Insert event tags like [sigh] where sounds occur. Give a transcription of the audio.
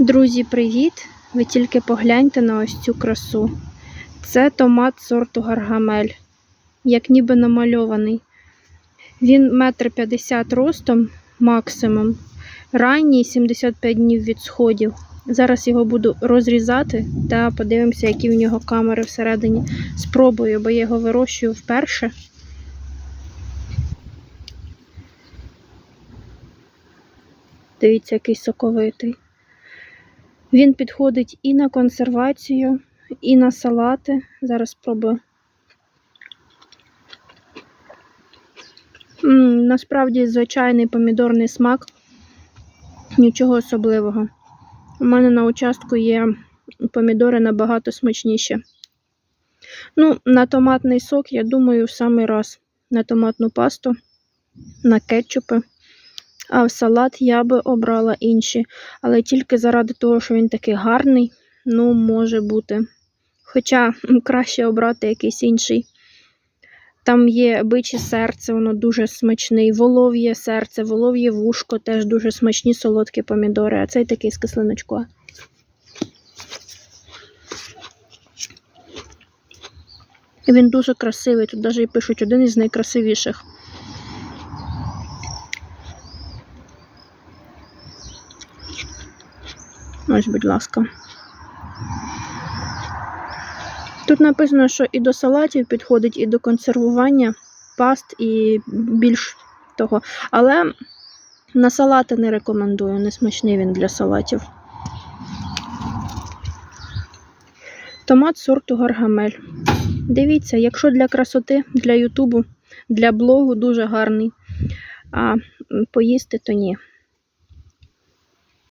Друзі, привіт! Ви тільки погляньте на ось цю красу. Це томат сорту Гаргамель, як ніби намальований. Він метр п'ятдесят ростом максимум. Ранній 75 днів від сходів. Зараз його буду розрізати та подивимося, які в нього камери всередині. Спробую, бо я його вирощую вперше. Дивіться, який соковитий. Він підходить і на консервацію, і на салати. Зараз спробую. Насправді звичайний помідорний смак. Нічого особливого. У мене на участку є помідори набагато смачніші. Ну, на томатний сок, я думаю, в самий раз. На томатну пасту, на кетчупи. А в салат я би обрала інші. Але тільки заради того, що він такий гарний, ну, може бути. Хоча [laughs] краще обрати якийсь інший. Там є биче серце, воно дуже смачне, волов'є серце, волов'є вушко, теж дуже смачні солодкі помідори, а цей такий з кислиночкою. Він дуже красивий. Тут навіть пишуть один із найкрасивіших. Ось, будь ласка. Тут написано, що і до салатів підходить, і до консервування паст, і більш того. Але на салати не рекомендую, не смачний він для салатів. Томат сорту Гаргамель. Дивіться, якщо для красоти, для Ютубу, для блогу дуже гарний. А поїсти то ні.